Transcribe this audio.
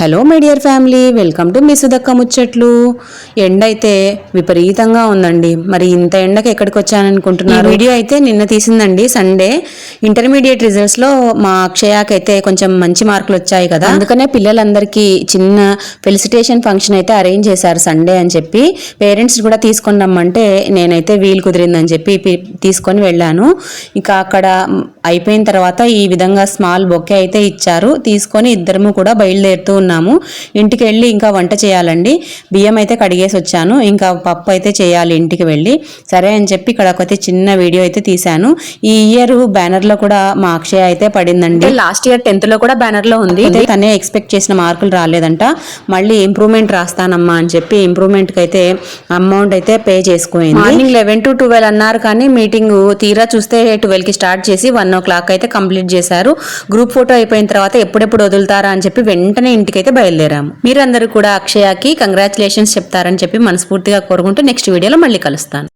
Hello my dear family. Welcome to మీ సుధక్క ముచ్చట్లు. ఎండ అయితే విపరీతంగా ఉందండి. మరి ఇంత ఎండకి ఎక్కడికి వచ్చాననుకుంటున్నారు? వీడియో అయితే నిన్న తీసిందండి సండే. ఇంటర్మీడియట్ రిజల్ట్స్లో మా అక్షయాకి అయితే కొంచెం మంచి మార్కులు వచ్చాయి కదా. అందుకనే పిల్లలందరికీ చిన్న ఫెలిసిటేషన్ ఫంక్షన్ అయితే అరేంజ్ చేశారు సండే అని చెప్పి. పేరెంట్స్ కూడా తీసుకొని రమ్మంటే నేనైతే వీలు కుదిరిందని చెప్పి తీసుకొని వెళ్ళాను. ఇంకా అక్కడ అయిపోయిన తర్వాత ఈ విధంగా స్మాల్ బొకే అయితే ఇచ్చారు. తీసుకొని ఇద్దరము కూడా బయలుదేరుతూ ఉన్నాము. ఇంటికి వెళ్ళి ఇంకా వంట చేయాలండి. బియ్యం అయితే కడిగేసి వచ్చాను. ఇంకా పప్పు అయితే చేయాలి ఇంటికి వెళ్ళి. సరే అని చెప్పి ఇక్కడ ఒకటి చిన్న వీడియో అయితే తీశాను. ఈ ఇయర్ బ్యానర్లో కూడా మా అక్షయ అయితే పడిందండి. లాస్ట్ ఇయర్ టెన్త్లో కూడా బ్యానర్లో ఉంది తనే ఎక్స్పెక్ట్ చేసిన మార్కులు రాలేదంట. మళ్ళీ ఇంప్రూవ్మెంట్ రాస్తానమ్మా అని చెప్పి ఇంప్రూవ్మెంట్కి అయితే అమౌంట్ అయితే పే చేసుకోయింది మార్నింగ్ లెవెన్ టు ట్వెల్వ్ అన్నారు కానీ మీటింగ్ తీరా చూస్తే ట్వెల్వ్కి స్టార్ట్ చేసి వన్ ఓ క్లాక్ అయితే కంప్లీట్ చేశారు. గ్రూప్ ఫోటో అయిపోయిన తర్వాత ఎప్పుడెప్పుడు వదులుతారా అని చెప్పి వెంటనే ఇంటికైతే బయలుదేరాము. మీరందరూ కూడా అక్షయకి కంగ్రాచులేషన్స్ చెప్తారని చెప్పి మనస్ఫూర్తిగా కోరుకుంటూ నెక్స్ట్ వీడియోలో మళ్ళీ కలుస్తాను.